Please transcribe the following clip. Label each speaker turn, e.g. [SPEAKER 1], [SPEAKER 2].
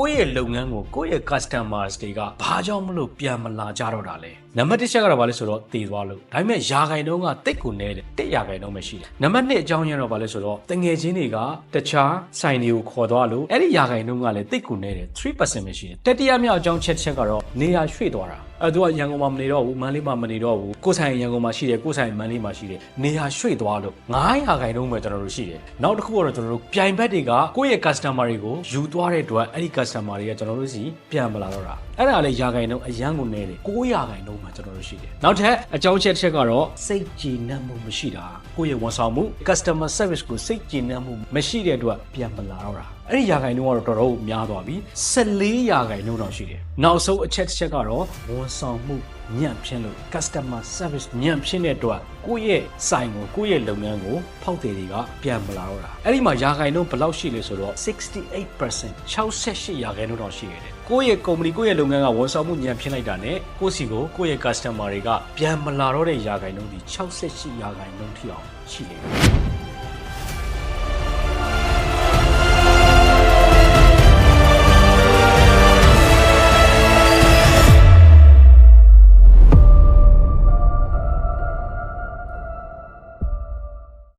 [SPEAKER 1] ကိုယ့်ရဲ့လုပ်ငန်းကိုကိုယ့်ရဲ့ customers တွေကဘာကြောင့်မလို့ပြန်မလာကြတော့တာလဲနံပါတ်1ချက်ကတော့ဘာလဲဆိုတော့တည်သွားလို့ဒါပေမဲ့ယာခိုင်တုံးကတိတ်ကိုနဲတယ်တစ်ယာခိုင်တုံးပဲရှိတယ်နံပါတ်2အကြောင်းရင်းတော့ဘာလဲဆိုတော့တငယ်ချင်းတွေကတခြားဆိုင်တွေကိုခေါ်သွားလို့အဲ့ဒီယာခိုင်တုံးကလည်းတိတ်ကိုနဲတယ်3%ပဲရှိတယ်တတိယမြောက်အကြောင်းချက်တစ်ချက်ကတော့နေရာရွှေ့သွားတာ အဲသူကရန်ကုန်မှာမနေတော့ဘူးမန္တလေးမှာမနေတော့ဘူးကိုယ်ဆိုင်ရန်ကုန်မှာရှိတယ်ကိုယ်ဆိုင်မန္တလေးမှာရှိတယ်နေရာရွှေ့သွားလို့900ခိုင်တုံးပဲကျွန်တော်တို့ရှိတယ်နောက်တစ်ခုကတော့ကျွန်တော်တို့ပြိုင်ဘက်တွေကကိုယ့်ရဲ့ customer တွေကိုယူသွားတဲ့အတွက်အဲ့ဒီ customer တွေကကျွန်တော်တို့စီပြန်မလာတော့တာ အဲ့ဒါလည်းရာခိုင်နှုန်းအရန်ကိုနေတယ်900ခိုင်နှုန်းမှကျွန်တော်တို့ရှိတယ်နောက်ထပ်အကြောင်းချက်တစ်ချက်ကတော့စိတ်ကြည်နပ်မှုမရှိတာကိုယ့်ရဲ့ဝန်ဆောင်မှု customer service ကိုစိတ်ကြည်နပ်မှုမရှိတဲ့အတွက်ပြန်မလာတော့တာအဲ့ဒီရာခိုင်နှုန်းကတော့တော်တော်များသွားပြီ14ရာခိုင်နှုန်းတော့ရှိတယ်နောက်ဆုံးအချက်တစ်ချက်ကတော့ဝန်ဆောင်မှု ညံ့ဖြစ်လို့ customer service ညံ့ဖြစ်တဲ့အတွက်ကိုယ့်ရဲ့ဆိုင်ကိုကိုယ့်ရဲ့လုပ်ငန်းကိုဖောက်တယ်တွေကပြန်မလာတော့တာအဲ့ဒီမှာရာခိုင်နှုန်းဘယ်လောက်ရှိလဲဆိုတော့68% 68ရာခိုင်နှုန်းတော့ရှိရတယ်ကိုယ့်ရဲ့ company ကိုယ့်ရဲ့လုပ်ငန်းကဝန်ဆောင်မှုညံ့ဖြစ်လိုက်တာနဲ့ကိုယ့်စီကိုကိုယ့်ရဲ့ customer တွေကပြန်မလာတော့တဲ့ရာခိုင်နှုန်းဒီ68ရာခိုင်နှုန်းထိအောင်ရှိနေတယ်